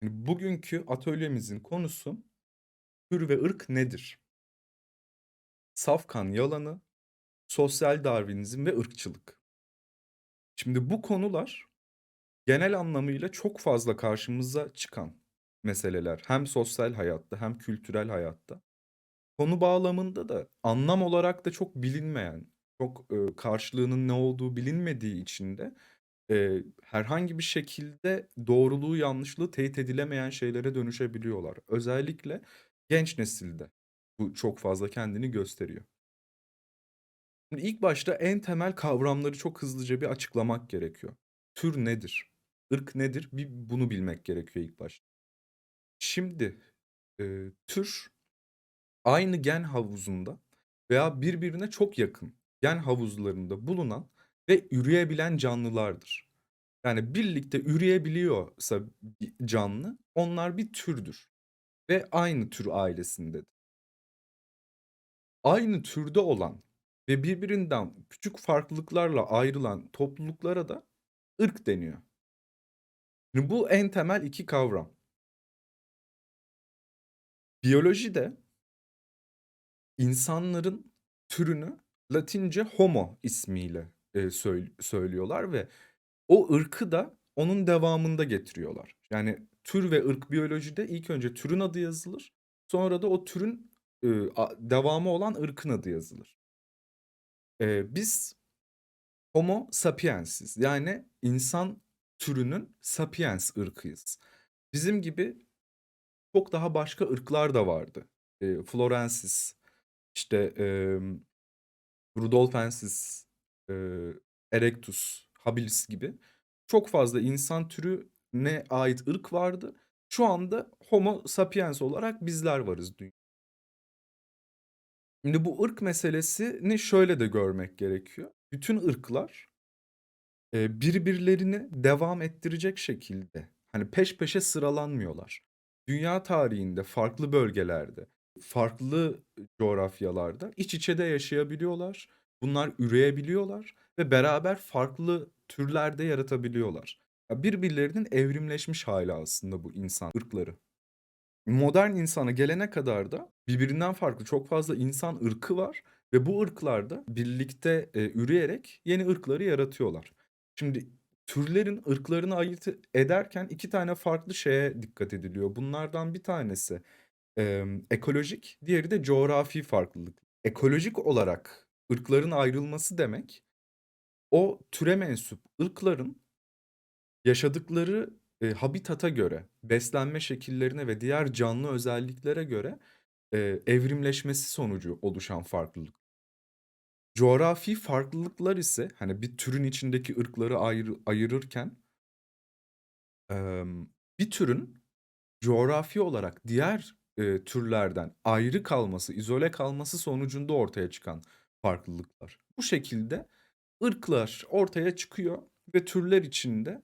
Hani, bugünkü atölyemizin konusu "Tür ve ırk nedir?" Safkan yalanı, sosyal Darwinizm ve ırkçılık. Şimdi bu konular genel anlamıyla çok fazla karşımıza çıkan meseleler. Hem sosyal hayatta hem kültürel hayatta. Konu bağlamında da anlam olarak da çok bilinmeyen, çok, karşılığının ne olduğu bilinmediği için de, eee, herhangi bir şekilde doğruluğu yanlışlığı teyit edilemeyen şeylere dönüşebiliyorlar. Özellikle genç nesilde bu çok fazla kendini gösteriyor. Şimdi ilk başta en temel kavramları çok hızlıca bir açıklamak gerekiyor. Tür nedir? Irk nedir? Bir bunu bilmek gerekiyor ilk başta. Şimdi, eee, tür aynı gen havuzunda veya birbirine çok yakın gen havuzlarında bulunan ve üreyebilen canlılardır. Yani birlikte üreyebiliyorsa bir canlı, onlar bir türdür ve aynı tür ailesindedir. Aynı türde olan ve birbirinden küçük farklılıklarla ayrılan topluluklara da ırk deniyor. Şimdi bu en temel 2 kavram. Biyolojide insanların türünü Latince "homo" ismiyle, eee, söy söylüyorlar ve o ırkı da onun devamında getiriyorlar. Yani tür ve ırk biyolojide ilk önce türün adı yazılır. Sonra da o türün, a devamı olan ırkın adı yazılır. Eee, biz Homo sapiens'iz. Yani insan türünün sapiens ırkıyız. Bizim gibi çok daha başka ırklar da vardı. Eee, Florensis, işte, emm, Rudolfensis, Erectus, Habilis gibi çok fazla insan türüne ait ırk vardı. Şu anda Homo sapiens olarak bizler varız düny Şimdi bu ırk meselesini şöyle de görmek gerekiyor. Bütün ırklar birbirlerini devam ettirecek şekilde, hani, peş peşe sıralanmıyorlar. Dünya tarihinde farklı bölgelerde, farklı coğrafyalarda iç içe de yaşayabiliyorlar. Bunlar üreyebiliyorlar ve beraber farklı türler de yaratabiliyorlar. Ya, birbirlerinin evrimleşmiş hâli aslında bu insan ırkları. Modern insana gelene kadar da birbirinden farklı çok fazla insan ırkı var ve bu ırklar da birlikte, eee, üreyerek yeni ırkları yaratıyorlar. Şimdi türlerin ırklarını ayırt ederken 2 tane farklı şeye dikkat ediliyor. Bunlardan bir tanesi, emm, ekolojik, diğeri de coğrafi farklılık. Ekolojik olarak ırkların ayrılması demek, o türe mensup ırkların yaşadıkları, eee, habitata göre, beslenme şekillerine ve diğer canlı özelliklere göre, eee, evrimleşmesi sonucu oluşan farklılık. Coğrafi farklılıklar ise, hani, bir türün içindeki ırkları ayrı ayırırken emm, bir türün coğrafi olarak diğer, eee, türlerden ayrı kalması, izole kalması sonucunda ortaya çıkan farklılıklar. Bu şekilde ırklar ortaya çıkıyor ve türler içinde,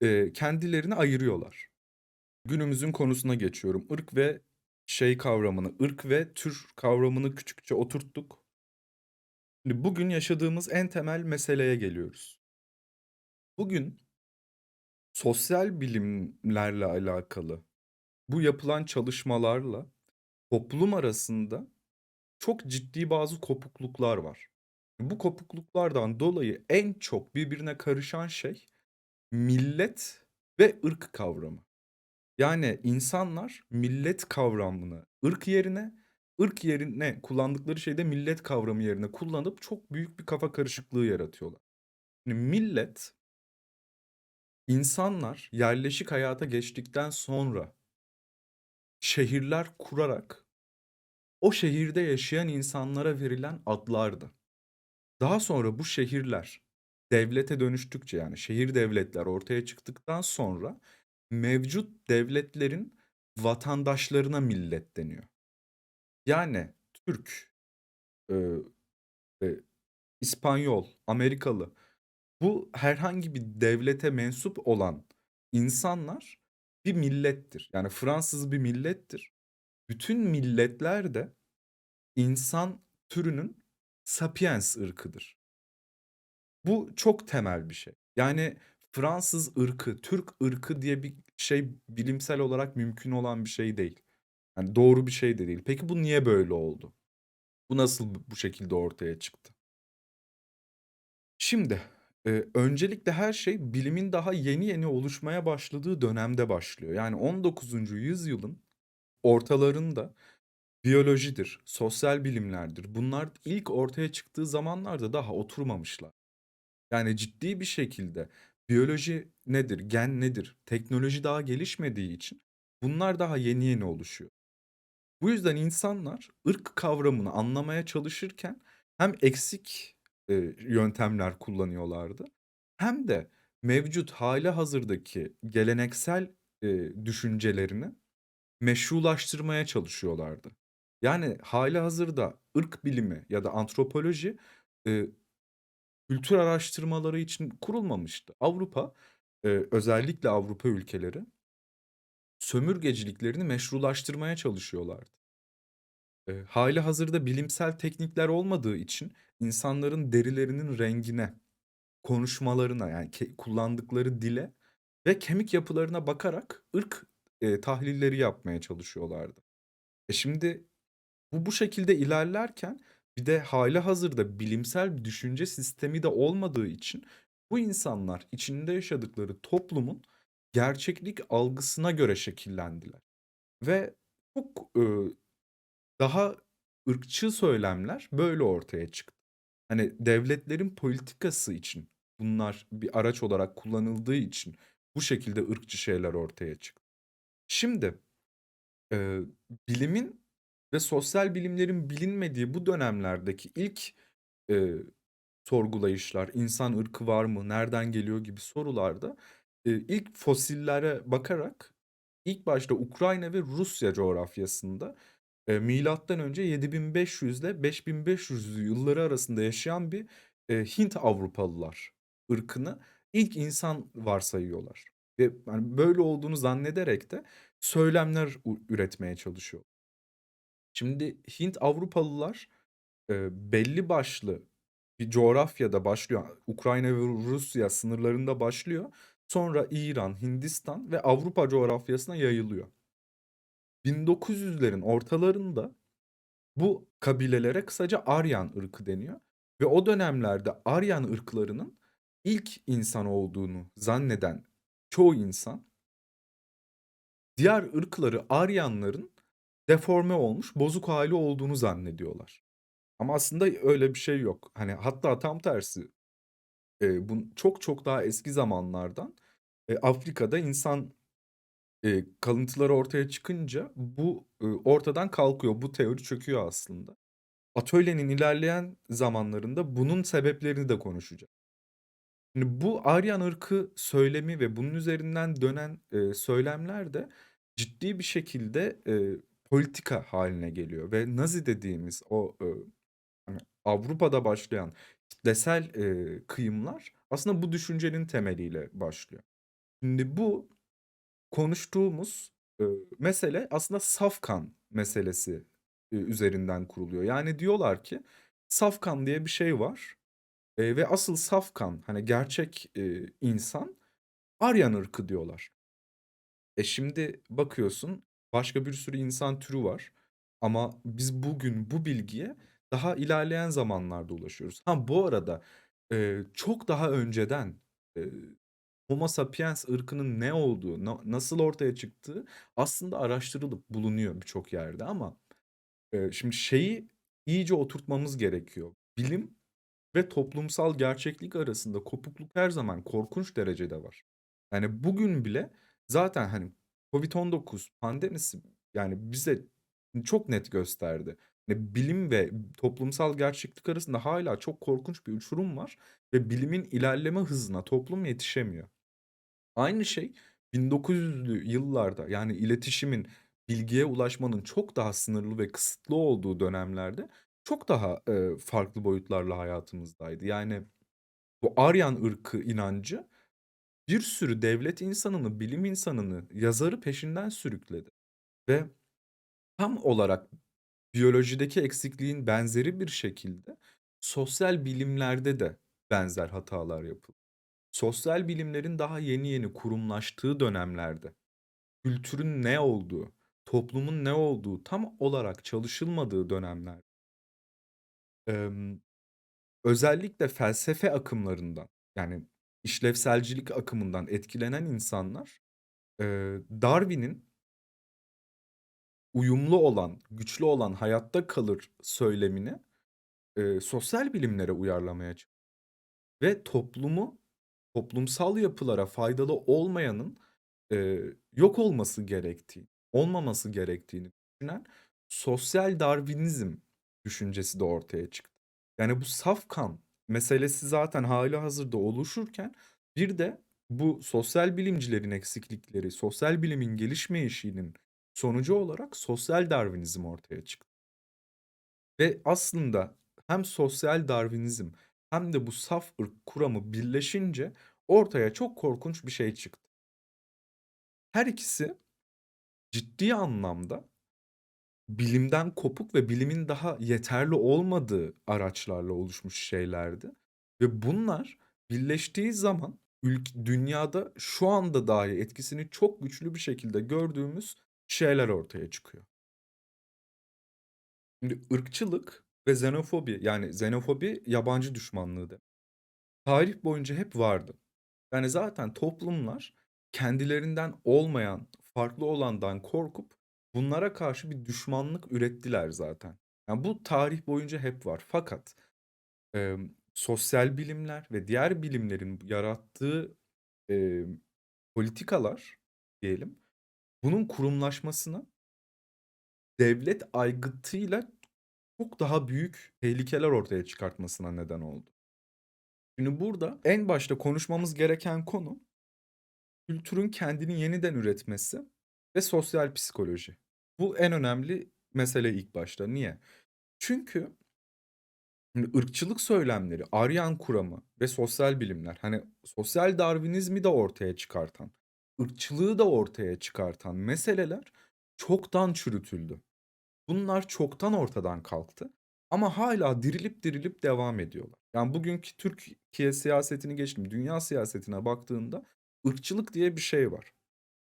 eee, kendilerini ayırıyorlar. Günümüzün konusuna geçiyorum. Irk ve şey kavramını, ırk ve tür kavramını küçükçe oturttuk. Şimdi bugün yaşadığımız en temel meseleye geliyoruz. Bugün sosyal bilimlerle alakalı bu yapılan çalışmalarla toplum arasında çok ciddi bazı kopukluklar var. Bu kopukluklardan dolayı en çok birbirine karışan şey millet ve ırk kavramı. Yani insanlar millet kavramını ırk yerine, ırk yerine kullandıkları şeyi de millet kavramı yerine kullanıp çok büyük bir kafa karışıklığı yaratıyorlar. Şimdi millet insanlar yerleşik hayata geçtikten sonra şehirler kurarak o şehirde yaşayan insanlara verilen adlardı. Daha sonra bu şehirler devlete dönüştükçe, yani şehir devletler ortaya çıktıktan sonra mevcut devletlerin vatandaşlarına millet deniyor. Yani Türk, ııı, eee, İspanyol, Amerikalı, bu herhangi bir devlete mensup olan insanlar bir millettir. Yani Fransız bir millettir. Bütün milletler de insan türünün sapiens ırkıdır. Bu çok temel bir şey. Yani Fransız ırkı, Türk ırkı diye bir şey bilimsel olarak mümkün olan bir şey değil. Yani doğru bir şey de değil. Peki bu niye böyle oldu? Bu nasıl bu şekilde ortaya çıktı? Şimdi, eee, öncelikle her şey bilimin daha yeni yeni oluşmaya başladığı dönemde başlıyor. Yani 19. yüzyılın ortalarında biyolojidir, sosyal bilimlerdir. Bunlar ilk ortaya çıktığı zamanlarda daha oturmamışlar. Yani ciddi bir şekilde biyoloji nedir, gen nedir, teknoloji daha gelişmediği için bunlar daha yeni yeni oluşuyor. Bu yüzden insanlar ırk kavramını anlamaya çalışırken hem eksik, eee, yöntemler kullanıyorlardı hem de mevcut hâlihazırdaki geleneksel, eee, düşüncelerini meşrulaştırmaya çalışıyorlardı. Yani hâlihazırda ırk bilimi ya da antropoloji, eee, kültür araştırmaları için kurulmamıştı. Avrupa, eee, özellikle Avrupa ülkeleri sömürgeciliklerini meşrulaştırmaya çalışıyorlardı. Eee, hâlihazırda bilimsel teknikler olmadığı için insanların derilerinin rengine, konuşmalarına yani kullandıkları dile ve kemik yapılarına bakarak ırk, eee, tahlilleri yapmaya çalışıyorlardı. E, şimdi bu bu şekilde ilerlerken bir de hâlihazırda bilimsel bir düşünce sistemi de olmadığı için bu insanlar içinde yaşadıkları toplumun gerçeklik algısına göre şekillendiler ve çok, ııı, daha ırkçı söylemler böyle ortaya çıktı. Hani devletlerin politikası için bunlar bir araç olarak kullanıldığı için bu şekilde ırkçı şeyler ortaya çıktı. Şimdi, eee, bilimin ve sosyal bilimlerin bilinmediği bu dönemlerdeki ilk, eee, sorgulayışlar, insan ırkı var mı, nereden geliyor gibi sorularda, eee, ilk fosillere bakarak ilk başta Ukrayna ve Rusya coğrafyasında, eee, milattan önce 7500'le 5500'lü yılları arasında yaşayan bir, eee, Hint Avrupalılar ırkını ilk insan varsayıyorlar ve hani böyle olduğunu zannederek de söylemler üretmeye çalışıyor. Şimdi Hint Avrupalılar, eee, belli başlı bir coğrafyada başlıyor. Ukrayna ve Rusya sınırlarında başlıyor. Sonra İran, Hindistan ve Avrupa coğrafyasına yayılıyor. 1900'lerin ortalarında bu kabilelere kısaca Aryan ırkı deniyor ve o dönemlerde Aryan ırklarının ilk insan olduğunu zanneden çoğu insan diğer ırkları Aryanların deforme olmuş, bozuk hâli olduğunu zannediyorlar. Ama aslında öyle bir şey yok. Hani hatta tam tersi, eee, bun çok çok daha eski zamanlardan, eee, Afrika'da insan, eee, kalıntıları ortaya çıkınca bu, ııı, ortadan kalkıyor. Bu teori çöküyor aslında. Atölyenin ilerleyen zamanlarında bunun sebeplerini de konuşacağız. Şimdi bu Aryan ırkı söylemi ve bunun üzerinden dönen, eee, söylemler de ciddi bir şekilde, eee, politika hâline geliyor ve Nazi dediğimiz o, ııı, hani, Avrupa'da başlayan kitlesel, eee, kıyımlar aslında bu düşüncenin temeliyle başlıyor. Şimdi bu konuştuğumuz, ııı, mesele aslında saf kan meselesi, eee, üzerinden kuruluyor. Yani diyorlar ki saf kan diye bir şey var, eee, ve asıl saf kan, hani, gerçek, eee, insan Aryan ırkı diyorlar. E, şimdi bakıyorsun başka bir sürü insan türü var ama biz bugün bu bilgiye daha ilerleyen zamanlarda ulaşıyoruz. Ha, bu arada, eee, çok daha önceden, eee, Homo sapiens ırkının ne olduğu, na nasıl ortaya çıktığı aslında araştırılıp bulunuyor birçok yerde ama, eee, şimdi şeyi iyice oturtmamız gerekiyor. Bilim ve toplumsal gerçeklik arasında kopukluk her zaman korkunç derecede var. Yani bugün bile zaten, hani, COVID-19 pandemisi, yani, bize çok net gösterdi. Ve bilim ve toplumsal gerçeklik arasında hâlâ çok korkunç bir uçurum var ve bilimin ilerleme hızına toplum yetişemiyor. Aynı şey 1900'lü yıllarda, yani, iletişimin, bilgiye ulaşmanın çok daha sınırlı ve kısıtlı olduğu dönemlerde çok daha, eee, farklı boyutlarla hayatımızdaydı. Yani, bu Aryan ırkı inancı bir sürü devlet insanını, bilim insanını, yazarı peşinden sürükledi ve tam olarak biyolojideki eksikliğin benzeri bir şekilde sosyal bilimlerde de benzer hatalar yapıldı. sosyal bilimlerin daha yeni yeni kurumlaştığı dönemlerde kültürün ne olduğu, toplumun ne olduğu tam olarak çalışılmadığı dönemler özellikle felsefe akımlarından, yani işlevselcilik akımından etkilenen insanlar, Darwin'in uyumlu olan, güçlü olan hayatta kalır söylemini, eee, sosyal bilimlere uyarlamaya çalıştı ve toplumu, toplumsal yapılara faydalı olmayanın, eee, yok olması gerektiği, olmaması gerektiğini düşünen sosyal Darwinizm düşüncesi de ortaya çıktı. Yani bu safkan meselesi zaten hâlihazırda oluşurken bir de bu sosyal bilimcilerin eksiklikleri, sosyal bilimin gelişmeyişinin sonucu olarak sosyal Darwinizm ortaya çıktı. Ve aslında hem sosyal Darwinizm hem de bu saf ırk kuramı birleşince ortaya çok korkunç bir şey çıktı. Her ikisi ciddi anlamda bilimden kopuk ve bilimin daha yeterli olmadığı araçlarla oluşmuş şeylerdi ve bunlar birleştiği zaman ülk dünyada şu anda dahi etkisini çok güçlü bir şekilde gördüğümüz şeyler ortaya çıkıyor. Şimdi ırkçılık ve xenofobi yani xenofobi yabancı düşmanlığı demek. Tarih boyunca hep vardı. Yani zaten toplumlar kendilerinden olmayan, farklı olandan korkup bunlara karşı bir düşmanlık ürettiler zaten. Yani bu tarih boyunca hep var. Fakat emm, sosyal bilimler ve diğer bilimlerin yarattığı, emm, politikalar diyelim, bunun kurumlaşmasına devlet aygıtıyla çok daha büyük tehlikeler ortaya çıkartmasına neden oldu. Şimdi burada en başta konuşmamız gereken konu kültürün kendini yeniden üretmesi ve sosyal psikoloji. Bu en önemli mesele ilk başta. Niye? Çünkü şimdi ırkçılık söylemleri, Aryan kuramı ve sosyal bilimler, hani sosyal Darwinizmi de ortaya çıkartan, ırkçılığı da ortaya çıkartan meseleler çoktan çürütüldü. Bunlar çoktan ortadan kalktı ama hâlâ dirilip dirilip devam ediyorlar. Yani bugünkü Türkiye siyasetini geçtim, dünya siyasetine baktığında ırkçılık diye bir şey var.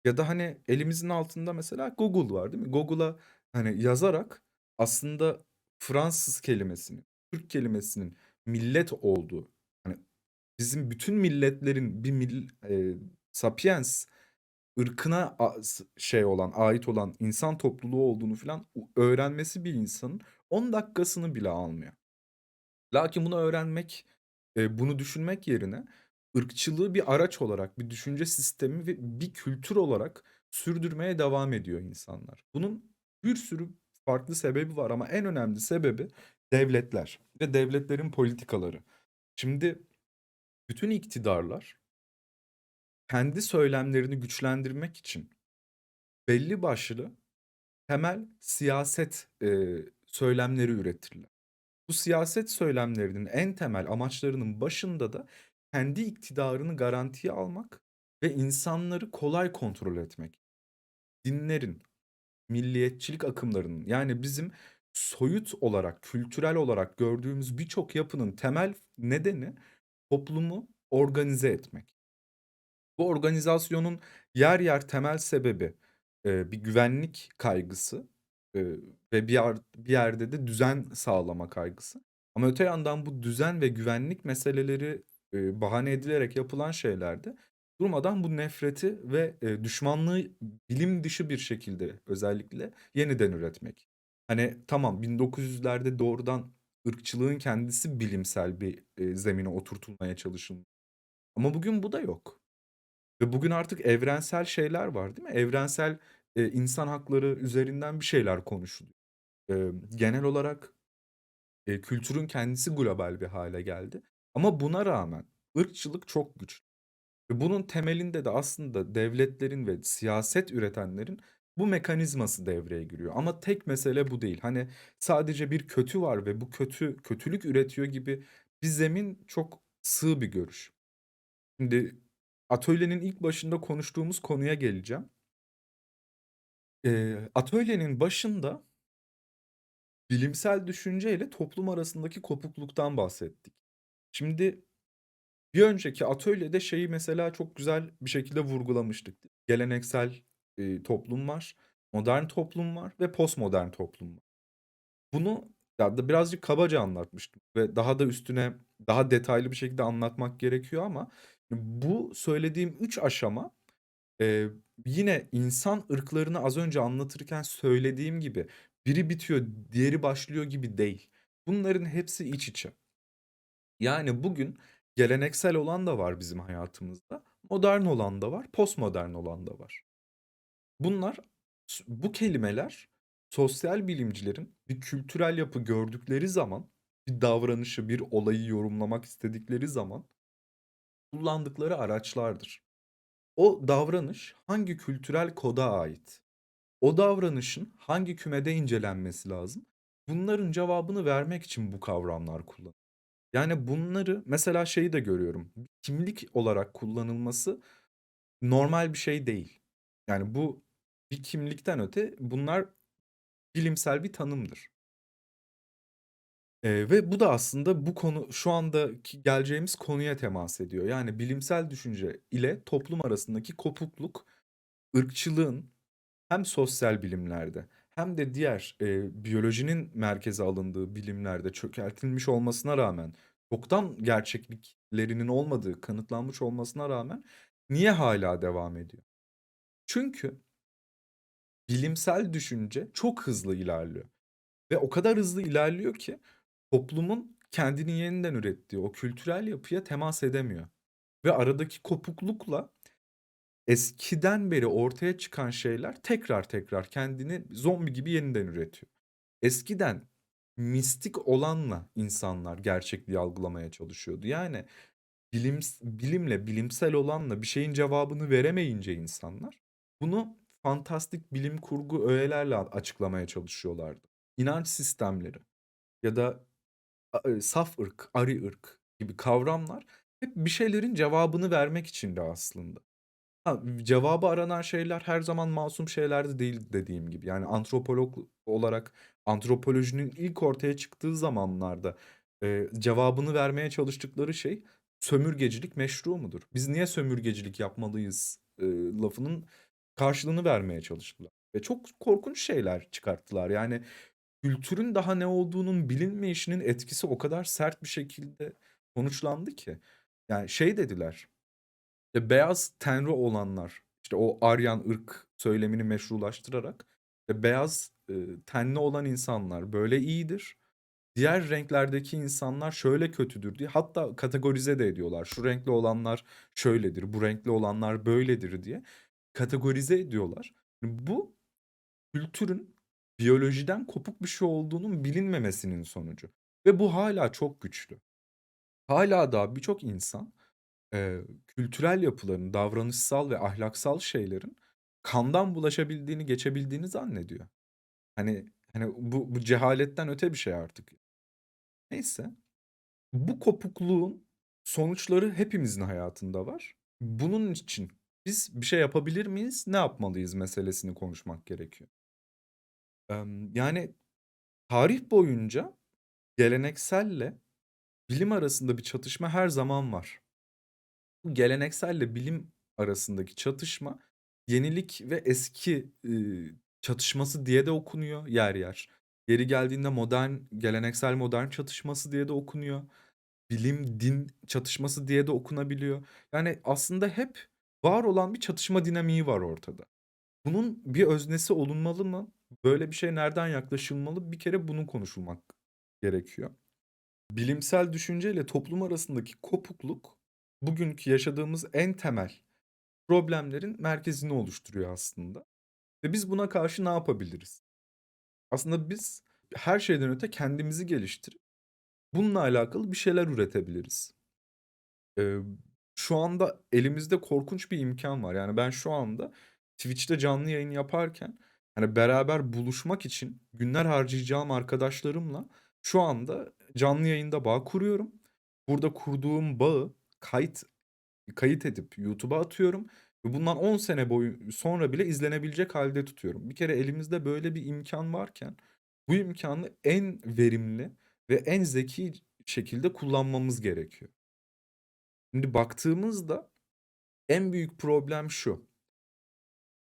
Ya da, hani, elimizin altında mesela Google var, değil mi? Google'a, hani, yazarak aslında Fransız kelimesinin, Türk kelimesinin millet olduğu, hani, bizim bütün milletlerin bir mil eee, sapiens ırkına şey olan, ait olan insan topluluğu olduğunu filan u öğrenmesi bir insanın 10 dakikasını bile almıyor. Lakin bunu öğrenmek, eee, bunu düşünmek yerine ırkçılığı bir araç olarak, bir düşünce sistemi ve bir kültür olarak sürdürmeye devam ediyor insanlar. Bunun bir sürü farklı sebebi var ama en önemli sebebi devletler ve devletlerin politikaları. Şimdi bütün iktidarlar kendi söylemlerini güçlendirmek için belli başlı temel siyaset, eee, söylemleri üretirler. Bu siyaset söylemlerinin en temel amaçlarının başında da kendi iktidarını garantiye almak ve insanları kolay kontrol etmek. Dinlerin, milliyetçilik akımlarının yani bizim soyut olarak, kültürel olarak gördüğümüz birçok yapının temel nedeni toplumu organize etmek. Bu organizasyonun yer yer temel sebebi, eee, bir güvenlik kaygısı, eee, ve bir yer bir yerde de düzen sağlama kaygısı. Ama öte yandan bu düzen ve güvenlik meseleleri, bahane edilerek yapılan şeylerde durmadan bu nefreti ve, düşmanlığı bilim dışı bir şekilde özellikle yeniden üretmek. Hani, tamam 1900'lerde doğrudan ırkçılığın kendisi bilimsel bir, zemine oturtulmaya çalışılmış ama bugün bu da yok. Ve bugün artık evrensel şeyler var, değil mi? Evrensel, insan hakları üzerinden bir şeyler konuşuluyor. Genel olarak, kültürün kendisi global bir hâle geldi ama buna rağmen ırkçılık çok güçlü ve bunun temelinde de aslında devletlerin ve siyaset üretenlerin bu mekanizması devreye giriyor ama tek mesele bu değil. Hani, sadece bir kötü var ve bu kötü kötülük üretiyor gibi bir zemin çok sığ bir görüş. Şimdi atölyenin ilk başında konuştuğumuz konuya geleceğim. Eee, atölyenin başında bilimsel düşünce ile toplum arasındaki kopukluktan bahsettik. Şimdi Bir önceki atölyede şeyi mesela çok güzel bir şekilde vurgulamıştık. Geleneksel, eee, toplum var, modern toplum var ve postmodern toplum var. Bunu ya da birazcık kabaca anlatmıştım ve daha da üstüne daha detaylı bir şekilde anlatmak gerekiyor ama bu söylediğim 3 aşama, eee, yine insan ırklarını az önce anlatırken söylediğim gibi biri bitiyor, diğeri başlıyor gibi değil. Bunların hepsi iç içe. Yani bugün geleneksel olan da var bizim hayatımızda, modern olan da var, postmodern olan da var. Bunlar bu kelimeler sosyal bilimcilerin bir kültürel yapı gördükleri zaman, bir davranışı, bir olayı yorumlamak istedikleri zaman kullandıkları araçlardır. O davranış hangi kültürel koda ait? O davranışın hangi kümede incelenmesi lazım? Bunların cevabını vermek için bu kavramlar kullanılıyor. Yani bunları mesela şeyi de görüyorum. Kimlik olarak kullanılması normal bir şey değil. Yani bu bir kimlikten öte bunlar bilimsel bir tanımdır. Eee, ve bu da aslında bu konu şu andaki geleceğimiz konuya temas ediyor. Yani bilimsel düşünce ile toplum arasındaki kopukluk, ırkçılığın hem sosyal bilimlerde hem de diğer, eee, biyolojinin merkeze alındığı bilimlerde çökertilmiş olmasına rağmen, çoktan gerçekliklerinin olmadığı kanıtlanmış olmasına rağmen niye hâlâ devam ediyor? Çünkü bilimsel düşünce çok hızlı ilerliyor ve o kadar hızlı ilerliyor ki toplumun kendini yeniden ürettiği o kültürel yapıya temas edemiyor ve aradaki kopuklukla eskiden beri ortaya çıkan şeyler tekrar tekrar kendini zombi gibi yeniden üretiyor. Eskiden mistik olanla insanlar gerçekliği algılamaya çalışıyordu. Yani bilims bilimle, bilimsel olanla bir şeyin cevabını veremeyince insanlar bunu fantastik bilim kurgu öğelerle açıklamaya çalışıyorlardı. İnanç sistemleri ya da eee, saf ırk, arı ırk gibi kavramlar hep bir şeylerin cevabını vermek içindi aslında. Ha, cevabı aranan şeyler her zaman masum şeyler de değil dediğim gibi. Yani antropolog olarak antropolojinin ilk ortaya çıktığı zamanlarda, eee, cevabını vermeye çalıştıkları şey sömürgecilik meşru mudur? Biz niye sömürgecilik yapmalıyız, eee, lafının karşılığını vermeye çalıştılar ve çok korkunç şeyler çıkarttılar. Yani kültürün daha ne olduğunun bilinmeyişinin etkisi o kadar sert bir şekilde sonuçlandı ki. Yani şey dediler, e, beyaz tenli olanlar, işte o Aryan ırk söylemini meşrulaştırarak, e, beyaz, ııı, tenli olan insanlar böyle iyidir, diğer renklerdeki insanlar şöyle kötüdür diye hatta kategorize de ediyorlar. Şu renkli olanlar şöyledir, bu renkli olanlar böyledir diye kategorize ediyorlar. Bu kültürün biyolojiden kopuk bir şey olduğunun bilinmemesinin sonucu ve bu hâlâ çok güçlü. Hâlâ daha birçok insan, eee, kültürel yapıların, davranışsal ve ahlaksal şeylerin kandan bulaşabildiğini, geçebildiğini zannediyor. Hani hani bu bu cehaletten öte bir şey artık. Neyse, bu kopukluğun sonuçları hepimizin hayatında var. Bunun için biz bir şey yapabilir miyiz, ne yapmalıyız meselesini konuşmak gerekiyor. Yani tarih boyunca gelenekselle bilim arasında bir çatışma her zaman var. Bu gelenekselle bilim arasındaki çatışma yenilik ve eski, ııı, çatışması diye de okunuyor yer yer. Yeri geldiğinde modern, geleneksel modern çatışması diye de okunuyor. Bilim din çatışması diye de okunabiliyor. Yani aslında hep var olan bir çatışma dinamiği var ortada. Bunun bir öznesi olunmalı mı? Böyle bir şeye nereden yaklaşılmalı? Bir kere bunu konuşulmak gerekiyor. Bilimsel düşünceyle toplum arasındaki kopukluk bugünkü yaşadığımız en temel problemlerin merkezini oluşturuyor aslında ve biz buna karşı ne yapabiliriz? Aslında biz her şeyden öte kendimizi geliştirip bununla alakalı bir şeyler üretebiliriz. Eee, şu anda elimizde korkunç bir imkân var. Yani ben şu anda Twitch'te canlı yayın yaparken, hani, beraber buluşmak için günler harcayacağım arkadaşlarımla şu anda canlı yayında bağ kuruyorum. Burada kurduğum bağı kayıt kayıt edip YouTube'a atıyorum ve bundan 10 sene boyu sonra bile izlenebilecek hâlde tutuyorum. Bir kere elimizde böyle bir imkân varken bu imkânı en verimli ve en zeki şekilde kullanmamız gerekiyor. Şimdi baktığımızda en büyük problem şu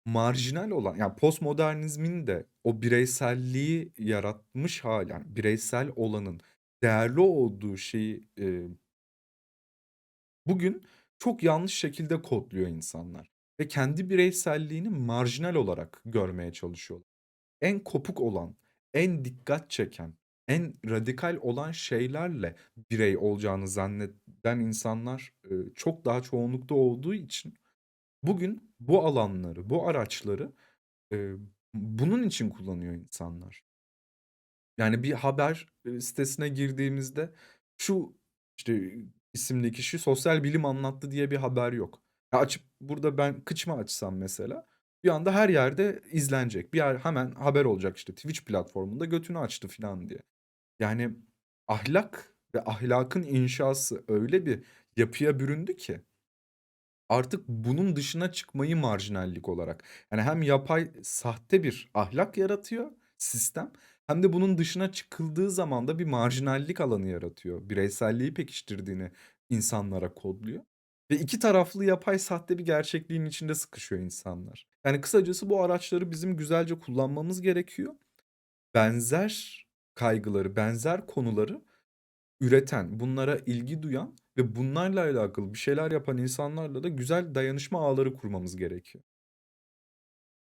marjinal olan, yani postmodernizmin de o bireyselliği yaratmış hâli, yani bireysel olanın değerli olduğu şeyi, eee bugün çok yanlış şekilde kodluyor insanlar ve kendi bireyselliğini marjinal olarak görmeye çalışıyorlar. En kopuk olan, en dikkat çeken, en radikal olan şeylerle birey olacağını zanneden insanlar, ııı, çok daha çoğunlukta olduğu için bugün bu alanları, bu araçları, eee, bunun için kullanıyor insanlar. Yani bir haber, eee, sitesine girdiğimizde şu, işte, isimli kişi sosyal bilim anlattı diye bir haber yok. Ya, açıp burada ben Kıçımı açsam mesela bir anda her yerde izlenecek. Bir yer hemen haber olacak, işte, Twitch platformunda götünü açtı filan diye. Yani ahlak ve ahlakın inşası öyle bir yapıya büründü ki artık bunun dışına çıkmayı marjinallik olarak, yani hem yapay, sahte bir ahlak yaratıyor sistem hem de bunun dışına çıkıldığı zaman da bir marjinallik alanı yaratıyor. Bireyselliği pekiştirdiğini insanlara kodluyor ve 2 taraflı yapay sahte bir gerçekliğin içinde sıkışıyor insanlar. Yani kısacası bu araçları bizim güzelce kullanmamız gerekiyor. Benzer kaygıları, benzer konuları üreten, bunlara ilgi duyan ve bunlarla alakalı bir şeyler yapan insanlarla da güzel dayanışma ağları kurmamız gerekiyor.